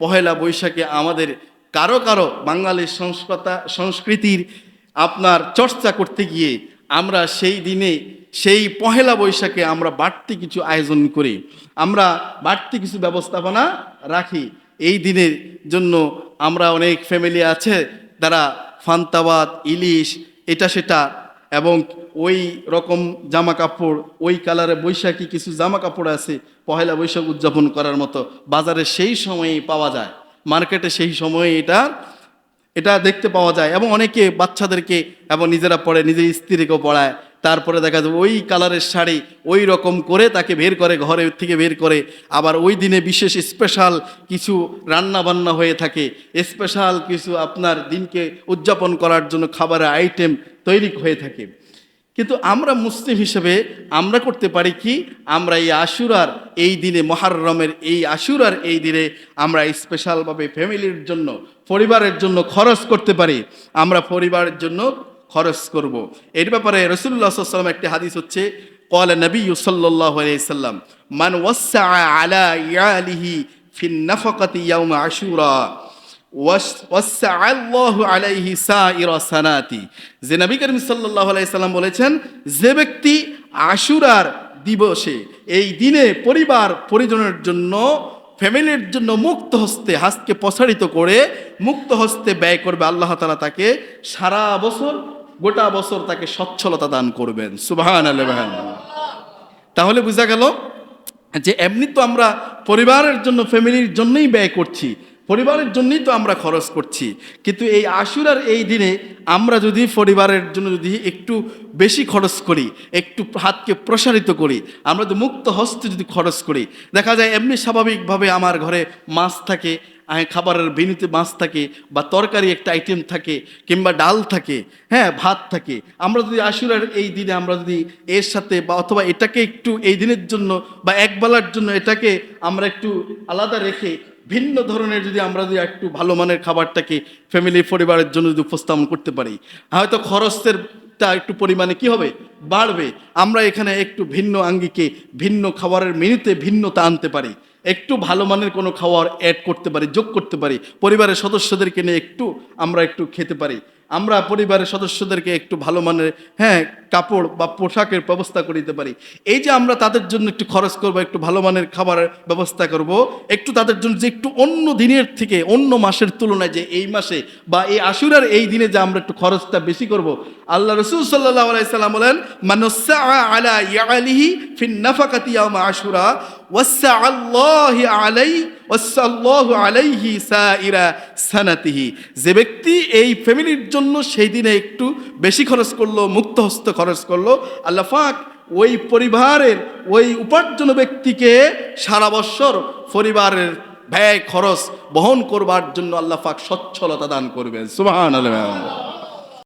পহেলা বৈশাখে আমাদের কারও কারও বাঙালির সংস্কৃতা, সংস্কৃতির আপনার চর্চা করতে গিয়ে আমরা সেই দিনে, সেই পহেলা বৈশাখে আমরা বাড়তি কিছু আয়োজন করি। আমরা বাড়তি কিছু ব্যবস্থাপনা রাখি। এই দিনের জন্য আমরা অনেক ফ্যামিলি আছে, তারা ফান্তাবাদ, ইলিশ এটা সেটা এবং ওই রকম জামা কাপড় ওই কালারে বৈশাখী কিছু জামা কাপড় আছে, পহেলা বৈশাখ উদযাপন করার মতো, বাজারে সেই সময়েই পাওয়া যায়। মার্কেটে সেই সময়ে এটা এটা দেখতে পাওয়া যায়। এবং অনেকে বাচ্চাদেরকে এবং নিজেরা পড়ে নিজের স্ত্রীকেও পড়ায়। তারপরে দেখা যায় ওই কালারের শাড়ি ওই রকম করে তাকে বের করে, ঘরে থেকে বের করে। আবার ওই দিনে বিশেষ স্পেশাল কিছু রান্না বান্না হয়ে থাকে। স্পেশাল কিছু আপনার দিনকে উদযাপন করার জন্য খাবারের আইটেম তৈরি হয়ে থাকে। কিন্তু আমরা মুসলিম হিসেবে আমরা করতে পারি কি? আমরা এই আশুরার এই দিনে, মহারমের এই আশুরার এই দিনে আমরা স্পেশালভাবে ফ্যামিলির জন্য, পরিবারের জন্য খরচ করতে পারি। আমরা পরিবারের জন্য খরচ করব। এর ব্যাপারে রসুল্লাহ সাল্লাম একটি হাদিস হচ্ছে কল নবী সাল্লাহ সাল্লাম মান ওয়াসা আলা ইয়ালিহি ফিন নাফকাতি আশুরা। আলাইহি সানাতি। যে নবী করিম সাল্লাম বলেছেন, যে ব্যক্তি আশুরার দিবসে, এই দিনে পরিবার পরিজনের জন্য, ফ্যামিলির জন্য মুক্ত হস্তে হাতকে প্রসারিত করে মুক্ত হস্তে ব্যয় করবে, আল্লাহ তালা তাকে সারা বছর, গোটা বছর তাকে সচ্ছলতা দান করবেন। সুবাহান আল্লাহ তাহলে বোঝা গেল যে এমনি তো আমরা পরিবারের জন্য, ফ্যামিলির জন্যই ব্যয় করছি। পরিবারের জন্যই তো আমরা খরচ করছি। কিন্তু এই আশুরার এই দিনে আমরা যদি পরিবারের জন্য যদি একটু বেশি খরচ করি, একটু হাতকে প্রসারিত করি, আমরা যদি মুক্ত হস্তে যদি খরচ করি, দেখা যায় এমনি স্বাভাবিকভাবে আমার ঘরে মাছ থাকে আহ, খাবারের বিনিতে মাছ থাকে বা তরকারি একটা আইটেম থাকে কিংবা ডাল থাকে হ্যাঁ ভাত থাকে। আমরা যদি আশুরার এই দিনে আমরা যদি এর সাথে বা অথবা এটাকে একটু এই দিনের জন্য বা একবেলার জন্য এটাকে আমরা একটু আলাদা রেখে ভিন্ন ধরনের যদি আমরা যদি একটু ভালো মানের খাবারটাকে ফ্যামিলি পরিবারের জন্য যদি উপস্থাপন করতে পারি হয়তো খরচের টা একটু পরিমাণে কি হবে? বাড়বে। আমরা এখানে একটু ভিন্ন আঙ্গিকে ভিন্ন খাবারের মেনুতে ভিন্নতা আনতে পারি। একটু ভালো মানের কোনো খাওয়ার অ্যাড করতে পারি, যোগ করতে পারি, পরিবারের সদস্যদেরকে নিয়ে একটু আমরা একটু খেতে পারি। আমরা পরিবারের সদস্যদেরকে একটু ভালো মানের হ্যাঁ কাপড় বা পোশাকের ব্যবস্থা করে দিতে পারি। এই যে আমরা তাদের জন্য একটু খরচ করব, একটু ভালো মানের খাবারের ব্যবস্থা করব, একটু তাদের জন্য যে একটু অন্য দিনের থেকে, অন্য মাসের তুলনায় যে এই মাসে বা এই আশুরার এই দিনে যে আমরা একটু খরচটা বেশি করব, আল্লাহ রসুল সাল্লাহ আলাইসাল্লাম বলেন নাফাকাতি আশুরা ওয়াসা আল্লাহি আলাই সানাতিহি। যে ব্যক্তি এই ফ্যামিলির জন্য সেই দিনে একটু বেশি খরচ করল মুক্ত হস্ত খরচ করল, আল্লাহ পাক ওই পরিবারের, ওই উপার্জন ব্যক্তিকে সারা বৎসর পরিবারের ব্যয় খরচ বহন করবার জন্য আল্লাহ পাক সচ্ছলতা দান করবেন। সুবহানাল্লাহ।